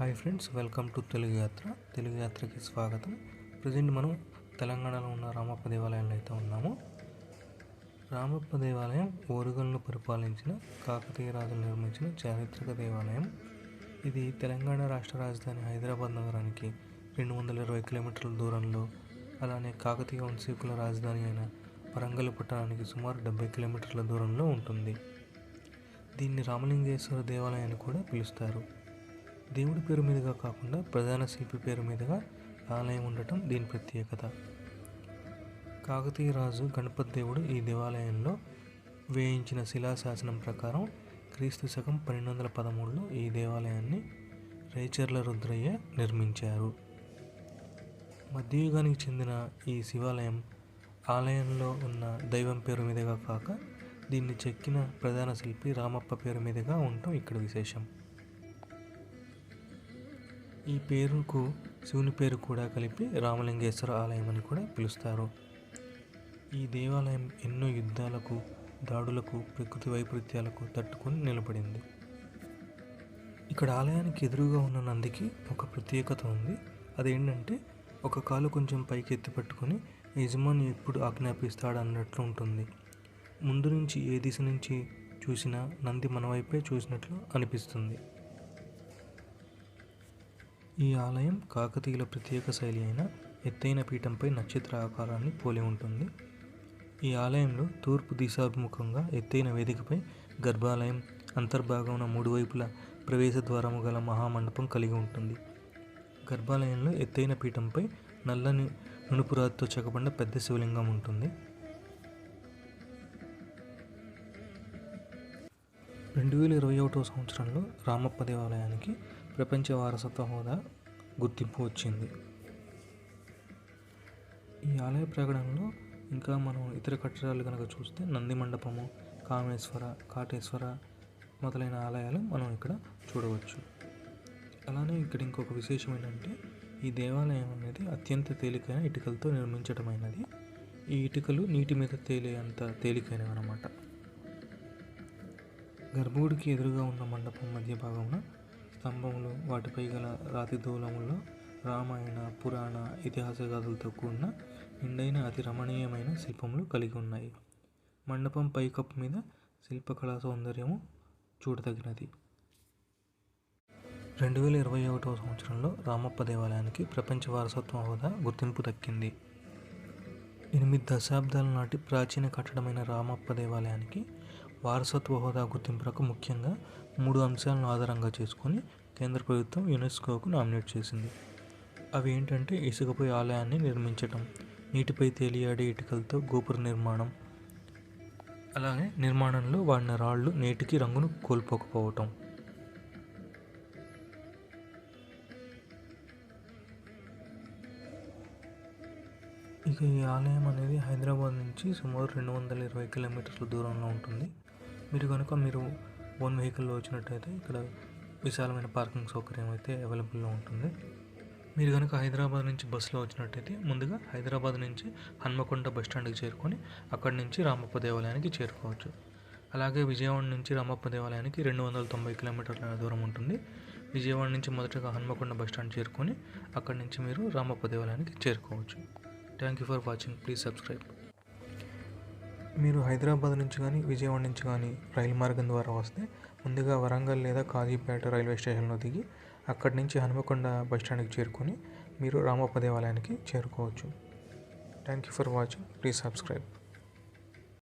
Hi friends welcome to Telugu Yatra. Telugu యాత్రకి స్వాగతం. Present మనం తెలంగాణలో ఉన్న రామప్ప దేవాలయంలో అయితే ఉన్నాము. రామప్ప దేవాలయం ఓరుగల్ను పరిపాలించిన కాకతీయ రాజులు నిర్మించిన చారిత్రక దేవాలయం. ఇది తెలంగాణ రాష్ట్ర రాజధాని హైదరాబాద్ నగరానికి రెండు వందల ఇరవై కిలోమీటర్ల దూరంలో అలానే కాకతీయ వంశీకుల రాజధాని అయిన వరంగల్ పట్టణానికి సుమారు డెబ్బై కిలోమీటర్ల దూరంలో ఉంటుంది. దీన్ని రామలింగేశ్వర దేవాలయం అని కూడా పిలుస్తారు. దేవుడి పేరు మీదుగా కాకుండా ప్రధాన శిల్పి పేరు మీదుగా ఆలయం ఉండటం దీని ప్రత్యేకత. కాకతీయ రాజు గణపతి దేవుడు ఈ దేవాలయంలో వేయించిన శిలాశాసనం ప్రకారం క్రీస్తు శకం పన్నెండు వందల పదమూడులో ఈ దేవాలయాన్ని రేచర్ల రుద్రయ్య నిర్మించారు. మధ్యయుగానికి చెందిన ఈ శివాలయం ఆలయంలో ఉన్న దైవం పేరు మీదుగా కాక దీన్ని చెక్కిన ప్రధాన శిల్పి రామప్ప పేరు మీదుగా ఉండటం ఇక్కడ విశేషం. ఈ పేరుకు శివుని పేరు కూడా కలిపి రామలింగేశ్వర ఆలయం అని కూడా పిలుస్తారు. ఈ దేవాలయం ఎన్నో యుద్ధాలకు దాడులకు ప్రకృతి వైపరీత్యాలకు తట్టుకొని నిలబడింది. ఇక్కడ ఆలయానికి ఎదురుగా ఉన్న నందికి ఒక ప్రత్యేకత ఉంది. అదేంటంటే ఒక కాలు కొంచెం పైకి ఎత్తి పట్టుకొని యజమాని ఎప్పుడు ఆజ్ఞాపిస్తాడు అన్నట్లు ఉంటుంది. ముందు నుంచి ఏ దిశ నుంచి చూసినా నంది మన వైపే చూసినట్లు అనిపిస్తుంది. ఈ ఆలయం కాకతీయుల ప్రత్యేక శైలి అయిన ఎత్తైన పీఠంపై నక్షత్ర ఆకారాన్ని పోలి ఉంటుంది. ఈ ఆలయంలో తూర్పు దిశాభిముఖంగా ఎత్తైన వేదికపై గర్భాలయం అంతర్భాగమున మూడు వైపుల ప్రవేశ ద్వారము గల మహామండపం కలిగి ఉంటుంది. గర్భాలయంలో ఎత్తైన పీఠంపై నల్లని నునుపురాతితో చెక్కబడిన పెద్ద శివలింగం ఉంటుంది. రెండు వేల ఇరవై ఒకటో సంవత్సరంలో రామప్ప దేవాలయానికి ప్రపంచ వారసత్వ హోదా గుర్తింపు వచ్చింది. ఈ ఆలయ ప్రకటనలో ఇంకా మనం ఇతర కట్టడాలు కనుక చూస్తే నంది మండపము కామేశ్వర కాటేశ్వర మొదలైన ఆలయాలు మనం ఇక్కడ చూడవచ్చు. అలానే ఇక్కడ ఇంకొక విశేషం ఏంటంటే ఈ దేవాలయం అనేది అత్యంత తేలికైన ఇటుకలతో నిర్మించడమైనది ఈ ఇటుకలు నీటి మీద తేలే అంత తేలికైనవి అనమాట గర్భగుడికి ఎదురుగా ఉన్న మండపం మధ్య భాగంలో స్తంభములు వాటిపై గల రాతి దూలములో రామాయణ పురాణ ఇతిహాస గాథలతో కూడిన నిండైన అతి రమణీయమైన శిల్పములు కలిగి ఉన్నాయి. మండపం పైకప్పు మీద శిల్పకళా సౌందర్యము చూడదగినది. రెండు వేల ఇరవై ఒకటవ సంవత్సరంలో రామప్ప దేవాలయానికి ప్రపంచ వారసత్వ హోదా గుర్తింపు దక్కింది. ఎనిమిది దశాబ్దాల నాటి ప్రాచీన కట్టడమైన రామప్ప దేవాలయానికి వారసత్వ హోదా గుర్తింపులకు ముఖ్యంగా మూడు అంశాలను ఆధారంగా చేసుకొని కేంద్ర ప్రభుత్వం యునెస్కోకు నామినేట్ చేసింది. అవి ఏంటంటే ఇసుకపై ఆలయాన్ని నిర్మించటం నీటిపై తేలియాడే ఇటుకలతో గోపుర నిర్మాణం అలాగే నిర్మాణంలో వాడిన రాళ్ళు నేటికి రంగును కోల్పోకపోవటం. ఇక ఈ ఆలయం అనేది హైదరాబాద్ నుంచి సుమారు రెండు వందల ఇరవై కిలోమీటర్ల దూరంలో ఉంటుంది. మీరు కనుక మీరు ఓన్ వెహికల్లో వచ్చినట్టయితే ఇక్కడ విశాలమైన పార్కింగ్ సౌకర్యం అయితే అవైలబుల్లో ఉంటుంది. మీరు కనుక హైదరాబాద్ నుంచి బస్సులో వచ్చినట్టయితే ముందుగా హైదరాబాద్ నుంచి హన్మకొండ బస్ స్టాండ్కి చేరుకొని అక్కడి నుంచి రామప్ప దేవాలయానికి చేరుకోవచ్చు. అలాగే విజయవాడ నుంచి రామప్ప దేవాలయానికి రెండు వందల తొంభై కిలోమీటర్ల దూరం ఉంటుంది. విజయవాడ నుంచి మొదటగా హన్మకొండ బస్ స్టాండ్ చేరుకొని అక్కడి నుంచి మీరు రామప్ప దేవాలయానికి చేరుకోవచ్చు. Thank you for watching. Please subscribe. మీరు హైదరాబాద్ నుంచి కానీ విజయవాడ నుంచి కానీ రైలు మార్గం ద్వారా వస్తే ముందుగా వరంగల్ లేదా కాజీపేట రైల్వే స్టేషన్లో దిగి అక్కడి నుంచి హనుమకొండ బస్ స్టాండ్కి చేరుకొని మీరు రామప్ప దేవాలయానికి చేరుకోవచ్చు. Thank you for watching please subscribe